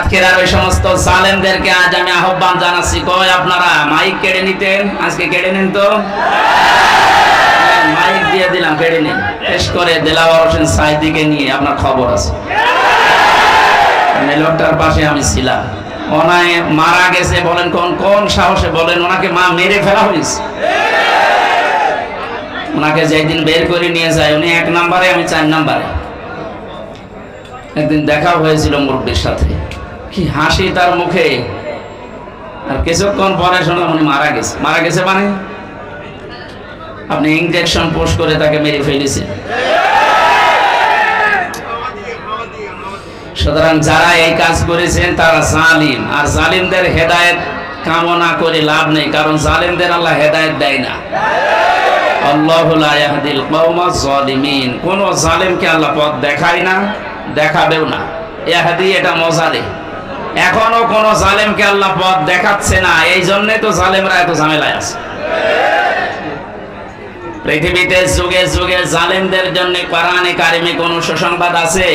আজকের আর ওই সমস্ত জালেমদেরকে আজ আমি আহ্বান জানাচ্ছি। কয় আপনারা? মাইক কেড়ে নিতেন? আজকে কেড়ে নিন তো? মাইক দিয়ে দিলাম, কেড়ে নিন। শেষ করে দেলাওয়ার হোসেন সাইদিকে নিয়ে আপনার খবর আছে। এই লোকটার পাশে আমি ছিলাম। ওনায় মারা গেছে বলেন কোন কোন সাহসে বলেন? ওনাকে মা মেরে ফেলা হয়েছে। ওনাকে যেদিন বের করে নিয়ে যায়, উনি এক নাম্বারে, আমি চার নাম্বারে। একদিন দেখা হয়েছিল মুরব্বীর সাথে। কি হাসি তার মুখে? আর কিছুক্ষণ পরে শুনলাম উনি মারা গেছে। মারা গেছে মানে? আপনি ইঞ্জেকশন পোস্ট করে তাকে মেরে ফেলেছেন। সুতরাং যারা এই কাজ করেছেন, তারা জালিম। আর জালিমদের হেদায়েত কামনা করে লাভ নেই, কারণ জালিমদের আল্লাহ হেদায়েত দেয় না। কোন জালিমকে আল্লাহ পথ দেখায় না, দেখাবেও না। এটা মজারে এখনও কোন জালেমকে আল্লাহ পথ দেখাচ্ছে না, এই জন্য তো জালেমরা এত ঝামেলায় আছে। পৃথিবীতে যুগে যুগে জালেমদের জন্য কোরআনে কারিমে কোন সুসংবাদ আছে?